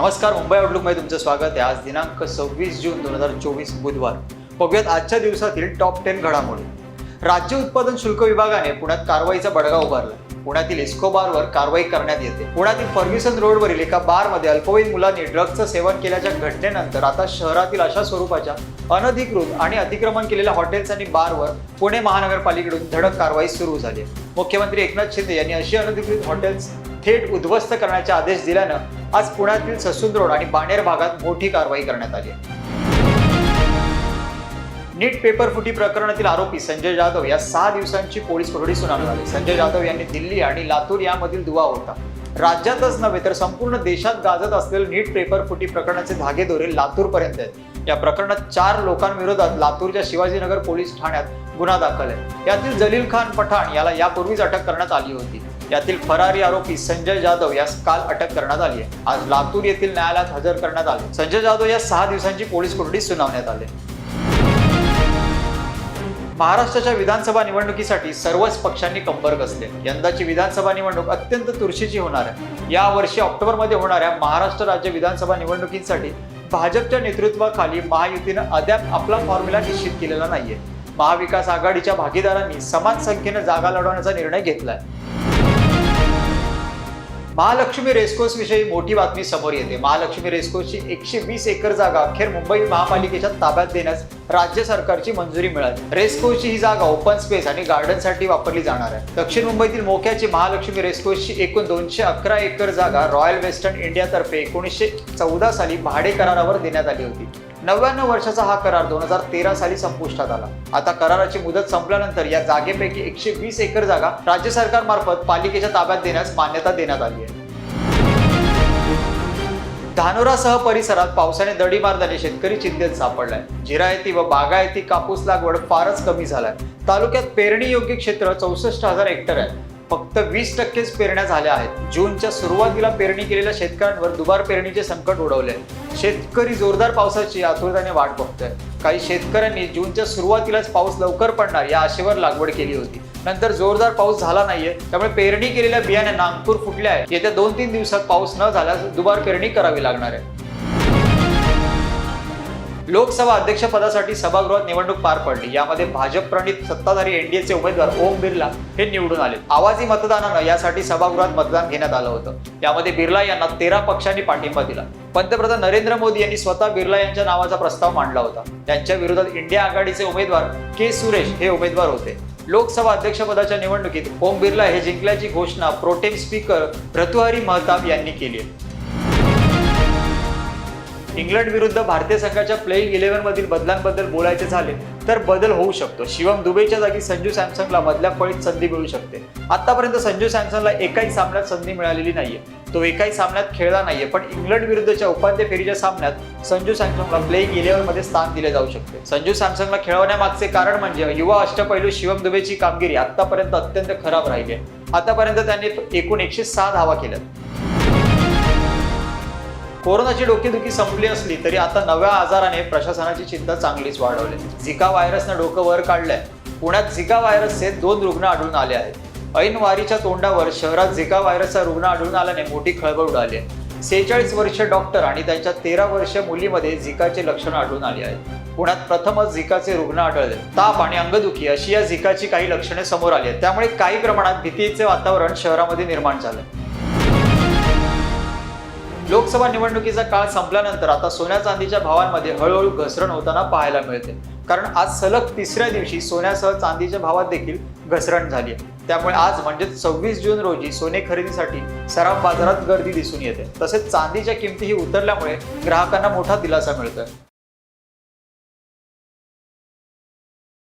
नमस्कार मुंबई आउटलुकमध्ये तुमचं स्वागत आहे. आज दिनांक सव्वीस जून दोन हजार चोवीस बुधवार. बघूयात आजच्या दिवसातील टॉप टेन घडामोडी. राज्य उत्पादन शुल्क विभागाने पुण्यात कारवाईचा बडगा उभारला. पुण्यातील इस्को बारवर कारवाई करण्यात येते. पुण्यातील फर्ग्युसन रोडवरील एका बारमध्ये अल्पवयीन मुलांनी ड्रग्जचं सेवन केल्याच्या घटनेनंतर आता शहरातील अशा स्वरूपाच्या अनधिकृत आणि अतिक्रमण केलेल्या हॉटेल्स आणि बारवर पुणे महानगरपालिकेकडून धडक कारवाई सुरू झाली मुख्यमंत्री एकनाथ शिंदे यांनी अशी अनधिकृत हॉटेल्स थेट उद्ध्वस्त करण्याचे आदेश दिल्यानं आज पुण्यातील ससून रोड आणि बाणेर भागात मोठी कारवाई करण्यात आली आहे. नीट पेपर फुटी प्रकरणातील आरोपी संजय जाधव या सहा दिवसांची पोलीस कोठडी सुनावण्यात आली संजय जाधव यांनी दिल्ली आणि लातूर यामधील दुवा होता राज्यातच नव्हे तर संपूर्ण देशात गाजत असलेलं नीट पेपर फुटी प्रकरणाचे धागेदोरे लातूरपर्यंत आहेत. या प्रकरणात चार लोकांविरोधात लातूरच्या शिवाजीनगर पोलीस ठाण्यात गुन्हा दाखल आहे. यातील जलील खान पठाण याला यापूर्वीच अटक करण्यात आली होती. यातील फरारी आरोपी संजय जाधव यास काल अटक करण्यात आली आहे. आज लातूर येथील न्यायालयात हजर करण्यात आले. संजय जाधव या सहा दिवसांची पोलीस कोठडी सुनावण्यात आली. महाराष्ट्राच्या विधानसभा निवडणुकीसाठी सर्वच पक्षांनी कंबर कसले यंदाची विधानसभा निवडणूक अत्यंत तुरशीची होणार आहे. या वर्षी ऑक्टोबरमध्ये होणाऱ्या महाराष्ट्र राज्य विधानसभा निवडणुकीसाठी भाजपच्या नेतृत्वाखाली महायुतीनं अद्याप आपला फॉर्म्युला निश्चित केलेला नाहीये. महाविकास आघाडीच्या भागीदारांनी समान संख्येनं जागा लढवण्याचा निर्णय घेतलाय. महालक्ष्मी रेसकोर्स विषयी मोठी बातमी समोर येते. महालक्ष्मी रेसकोर्सची एकशे वीस एकर जागा अखेर मुंबई महापालिकेच्या ताब्यात देण्यास राज्य सरकारची मंजुरी मिळाली. रेसकोर्सची ही जागा ओपन स्पेस आणि गार्डनसाठी वापरली जाणार आहे. दक्षिण मुंबईतील मोक्याची महालक्ष्मी रेसकोर्सची एकूण दोनशे अकरा एकर जागा रॉयल वेस्टर्न इंडियातर्फे एकोणीसशे चौदा साली भाडे करारावर देण्यात आली होती. नव्याण्णव वर्षाचा हा करार दोन हजार तेरा साली संपुष्टात आला. आता कराराची मुदत संपल्यानंतर या जागेपैकी एकशे वीस एकर जागा राज्य सरकारमार्फत पालिकेच्या ताब्यात देण्यास मान्यता देण्यात आली आहे. धानोरासह परिसरात पावसाने दडी मारल्याने शेतकरी चिंतेत सापडलाय. जिरायती व बागायती कापूस लागवड फारच कमी झालाय. तालुक्यात पेरणी योग्य क्षेत्र चौसष्ट हजार हेक्टर आहे. फक्त वीस टक्केच पेरण्या झाल्या आहेत. जूनच्या सुरुवातीला पेरणी केलेल्या शेतकऱ्यांवर दुबार पेरणीचे संकट उडवले शेतकरी जोरदार पावसाची आतुरतेने वाट बघतोय. काही शेतकऱ्यांनी जूनच्या सुरुवातीलाच पाऊस लवकर पडणार या आशेवर लागवड केली होती. नंतर जोरदार पाऊस झाला नाहीये त्यामुळे पेरणी केलेल्या बियाण्यांना अंकुर फुटल्या आहे येत्या दोन तीन दिवसात पाऊस न झाल्यास दुबार पेरणी करावी लागणार आहे. लोकसभा अध्यक्षपदासाठी सभागृहात निवडणूक पार पडली. यामध्ये भाजप प्रणित सत्ताधारी एनडीएचे उमेदवार ओम बिर्ला हे निवडून आले. आवाजी मतदानानं यासाठी सभागृहात मतदान घेण्यात आलं होतं. यामध्ये बिर्ला यांना तेरा पक्षांनी पाठिंबा दिला. पंतप्रधान नरेंद्र मोदी यांनी स्वतः बिर्ला यांच्या नावाचा प्रस्ताव मांडला होता. त्यांच्या विरोधात इंडिया आघाडीचे उमेदवार के सुरेश हे उमेदवार होते. लोकसभा अध्यक्षपदाच्या निवडणुकीत ओम बिर्ला हे जिंकल्याची घोषणा प्रोटेम स्पीकर रतुहारी महताब यांनी केली आहे. इंग्लंड विरुद्ध भारतीय संघाच्या प्लेईंग इलेव्हन मधील बदलांबद्दल बोलायचे झाले तर बदल होऊ शकतो. शिवम दुबईच्या जागी संजू सॅमसंगला मधल्या फळीत संधी मिळू शकते. आतापर्यंत संजू सॅमसंगला एकाही सामन्यात संधी मिळालेली नाहीये. तो एकाही सामन्यात खेळला नाहीये पण इंग्लंड विरुद्धच्या उपांत्य फेरीच्या सामन्यात संजू सॅमसंगला प्लेईंग इलेव्हनमध्ये स्थान दिले जाऊ शकते. संजू सॅमसंगला खेळवण्यामागचे कारण म्हणजे युवा अष्टपैलू शिवम दुबेची कामगिरी आतापर्यंत अत्यंत खराब राहिली आहे. आतापर्यंत त्यांनी एकूण एकशे सहा धावा केल्या कोरोनाची डोकेदुखी संपली असली तरी आता नव्या आजाराने प्रशासनाची चिंता चांगलीच वाढवली. झिका व्हायरसनं डोकं वर काढलंय. पुण्यात झिका व्हायरसचे दोन रुग्ण आढळून आले आहेत. ऐन वारीच्या तोंडावर शहरात झिका व्हायरसचा रुग्ण आढळून आल्याने मोठी खळबळ उडाली आहे. सेहेचाळीस वर्ष डॉक्टर आणि त्यांच्या तेरा वर्ष मुलीमध्ये झिकाचे लक्षण आढळून आली आहेत. पुण्यात प्रथमच झिकाचे रुग्ण आढळले. ताप आणि अंगदुखी अशी या झिकाची काही लक्षणे समोर आली आहेत. त्यामुळे काही प्रमाणात भीतीचे वातावरण शहरामध्ये निर्माण झालंय. लोकसभा निवडणुकीचा काळ संपल्यानंतर आता सोन्या चांदीच्या भावांमध्ये हळूहळू घसरण होताना पाहायला मिळते. कारण आज सलग तिसऱ्या दिवशी सोन्यासह चांदीच्या भावात देखील घसरण झाली आहे. त्यामुळे आज म्हणजे सव्वीस जून रोजी सोने खरेदीसाठी सराव बाजारात गर्दी दिसून येते. तसेच चांदीच्या किमतीही उतरल्यामुळे ग्राहकांना मोठा दिलासा मिळतोय.